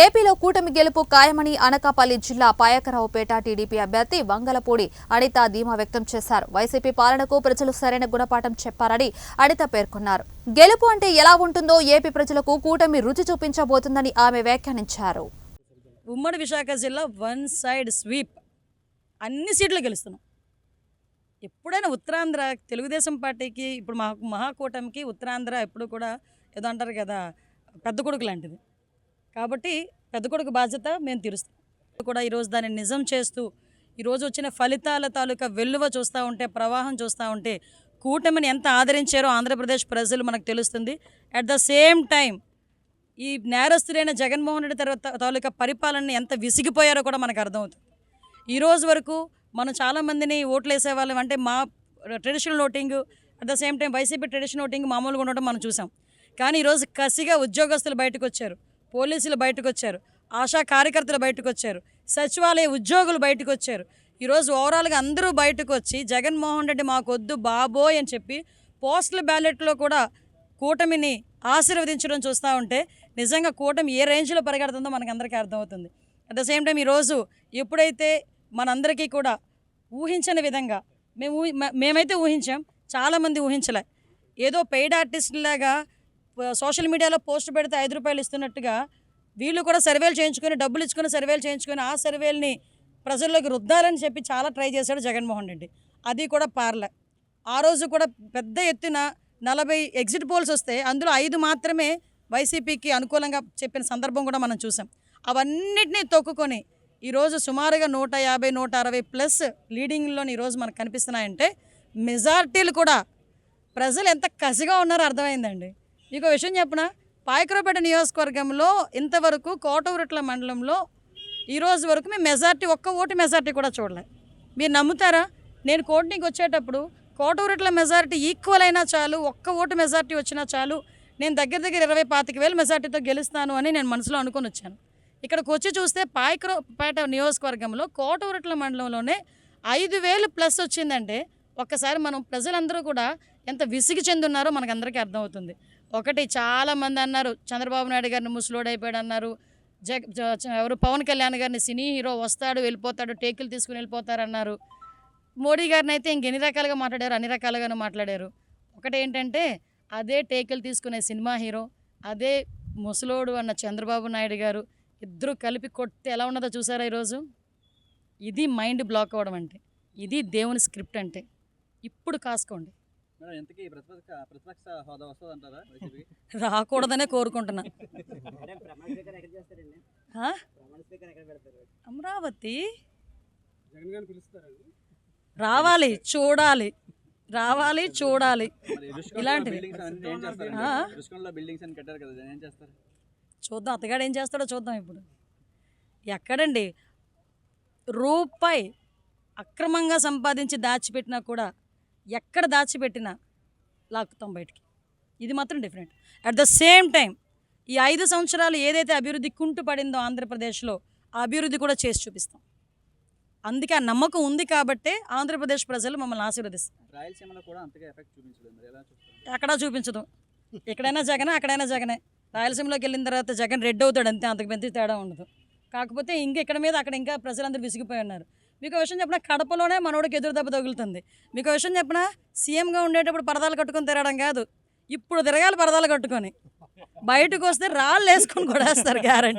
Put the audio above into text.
ఏపీలో కూటమి గెలుపు ఖాయమని అనకాపల్లి జిల్లా పాయకరావుపేట టీడీపీ అభ్యర్థి వంగలపూడి అనిత ధీమా వ్యక్తం చేశారు. వైసీపీ పాలనకు ప్రజలు సరైన గుణపాఠం చెప్పారని అనిత పేర్కొన్నారు. గెలుపు అంటే ఎలా ఉంటుందో ఏపీ ప్రజలకు కూటమి రుచి చూపించబోతుందని ఆమె వ్యాఖ్యానించారు. ఉమ్మడి విశాఖ జిల్లా వన్ సైడ్ స్వీప్. అన్ని సీట్లు గెలుస్తున్నాం. ఎప్పుడైనా ఉత్తరాంధ్ర తెలుగుదేశం పార్టీకి ఇప్పుడు మా మహాకూటమికి ఉత్తరాంధ్ర ఎప్పుడు కూడా ఏదో అంటారు కదా పెద్ద కొడుకు లాంటిది. కాబట్టి పెద్ద కొడుకు బాధ్యత మేము తీరుస్తాం. కూడా ఈరోజు దాన్ని నిజం చేస్తూ ఈరోజు వచ్చిన ఫలితాల తాలూకా వెల్లువ చూస్తూ ఉంటే ప్రవాహం చూస్తూ ఉంటే కూటమిని ఎంత ఆదరించారో ఆంధ్రప్రదేశ్ ప్రజలు మనకు తెలుస్తుంది. అట్ ద సేమ్ టైం ఈ నేరస్తుడైన జగన్మోహన్ రెడ్డి తర్వాత తాలూకా పరిపాలనని ఎంత విసిగిపోయారో కూడా మనకు అర్థమవుతుంది. ఈరోజు వరకు మనం చాలామందిని ఓట్లు వేసేవాళ్ళం అంటే మా traditional voting at the same time YCP traditional voting మామూలుగా ఉండటం మనం చూసాం. కానీ ఈరోజు కసిగా ఉద్యోగస్తులు బయటకు వచ్చారు. పోలీసులు బయటకు వచ్చారు ఆశా కార్యకర్తలు బయటకు వచ్చారు సచివాలయ ఉద్యోగులు బయటకు వచ్చారు ఈరోజు ఓవరాల్గా అందరూ బయటకు వచ్చి జగన్మోహన్ రెడ్డి మాకొద్దు బాబోయ్ అని చెప్పి పోస్టల్ బ్యాలెట్లో కూడా కూటమిని ఆశీర్వదించడం చూస్తూ ఉంటే నిజంగా కూటమి ఏ రేంజ్లో పరిగెడుతుందో మనకందరికీ అర్థమవుతుంది. అట్ ద సేమ్ టైం ఈరోజు ఎప్పుడైతే మనందరికీ కూడా ఊహించని విధంగా మేము ఊహి- మ- మేమైతే ఊహించాం చాలామంది ఊహించలే. ఏదో పెయిడ్ ఆర్టిస్టులాగా సోషల్ మీడియాలో పోస్ట్ పెడితే ఐదు రూపాయలు ఇస్తున్నట్టుగా వీళ్ళు కూడా సర్వేలు చేయించుకొని డబ్బులు ఇచ్చుకొని సర్వేలు చేయించుకొని ఆ సర్వేల్ని ప్రజల్లోకి రుద్దాలని చెప్పి చాలా ట్రై చేశాడు జగన్మోహన్ రెడ్డి. అది కూడా పార్లే. ఆ రోజు కూడా పెద్ద ఎత్తున నలభై ఎగ్జిట్ పోల్స్ వస్తే అందులో ఐదు మాత్రమే వైసీపీకి అనుకూలంగా చెప్పిన సందర్భం కూడా మనం చూసాం. అవన్నిటినీ తొక్కుకొని ఈరోజు సుమారుగా నూట యాభై నూట అరవై ప్లస్ లీడింగ్లో ఈరోజు మనకు కనిపిస్తున్నాయంటే మెజార్టీలు కూడా ప్రజలు ఎంత కసిగా ఉన్నారో అర్థమైందండి. మీకు విషయం చెప్పిన? పాయకరావుపేట నియోజకవర్గంలో ఇంతవరకు కోటవరట్ల మండలంలో ఈరోజు వరకు మేము మెజార్టీ ఒక్క ఓటు మెజార్టీ కూడా చూడలే. మీరు నమ్ముతారా? నేను కోటింగ్కి వచ్చేటప్పుడు కోటూరుట్ల మెజారిటీ ఈక్వల్ అయినా చాలు ఒక్క ఓటు మెజార్టీ వచ్చినా చాలు నేను దగ్గర దగ్గర ఇరవై పాతిక వేల మెజార్టీతో గెలుస్తాను అని నేను మనసులో అనుకొని వచ్చాను. ఇక్కడికి వచ్చి చూస్తే పాయకరావుపేట నియోజకవర్గంలో కోటూరుట్ల మండలంలోనే ఐదు వేలు ప్లస్ వచ్చిందంటే ఒక్కసారి మనం ప్రజలందరూ కూడా ఎంత విసిగి చెందున్నారో మనకందరికీ అర్థమవుతుంది. ఒకటి చాలామంది అన్నారు చంద్రబాబు నాయుడు గారిని ముసలోడైపోయాడు అన్నారు జగ జ- ఎవరు పవన్ కళ్యాణ్ గారిని సినీ హీరో వస్తాడు వెళ్ళిపోతాడు టేకులు తీసుకుని వెళ్ళిపోతారన్నారు మోడీ గారిని అయితే ఇంకెన్ని రకాలుగా మాట్లాడారు అన్ని రకాలుగాను మాట్లాడారు. ఒకటి ఏంటంటే అదే టేకులు తీసుకునే సినిమా హీరో అదే ముసలోడు అన్న చంద్రబాబు నాయుడు గారు ఇద్దరు కలిపి కొడితే ఎలా ఉన్నదో చూసారా ఈరోజు? ఇది మైండ్ బ్లాక్ అవ్వడం అంటే ఇది దేవుని స్క్రిప్ట్ అంటే. ఇప్పుడు కాసుకోండి. రాకూడదనే కోరుకుంటున్నా? అమరావతి? రావాలి చూడాలి. రావాలి చూడాలి. ఇలాంటివి. చూద్దాం అతగాడు ఏం చేస్తాడో చూద్దాం ఇప్పుడు. ఎక్కడండి? రూపాయి అక్రమంగా సంపాదించి దాచిపెట్టినా కూడా ఎక్కడ దాచిపెట్టినా లాక్కుతాం బయటికి. ఇది మాత్రం different at the same time ఈ ఐదు సంవత్సరాలు ఏదైతే అభివృద్ధి కుంటు పడిందో ఆంధ్రప్రదేశ్లో ఆ అభివృద్ధి కూడా చేసి చూపిస్తాం. అందుకే ఆ నమ్మకం ఉంది కాబట్టే ఆంధ్రప్రదేశ్ ప్రజలు మమ్మల్ని ఆశీర్వదిస్తారు ఎక్కడా చూపించదు. ఎక్కడైనా జగనే అక్కడైనా జగనే. రాయలసీమలోకి వెళ్ళిన తర్వాత జగన్ రెడ్ అవుతాడు అంతే అంతకు పెద్ద తేడా ఉండదు. కాకపోతే ఇంక ఇక్కడ మీద అక్కడ ఇంకా ప్రజలందరూ విసిగిపోయి ఉన్నారు. మీకు విషయం చెప్పిన కడపలోనే మనోడికి ఎదురు దెబ్బ తగులుతుంది. మీకు విషయం చెప్పిన సీఎంగా ఉండేటప్పుడు పరదాలు కట్టుకొని తిరగడం కాదు. ఇప్పుడు తిరగాలి పరదాలు కట్టుకొని. బయటకు వస్తే రాళ్ళు వేసుకొని కూడా వేస్తారు గ్యారంటీ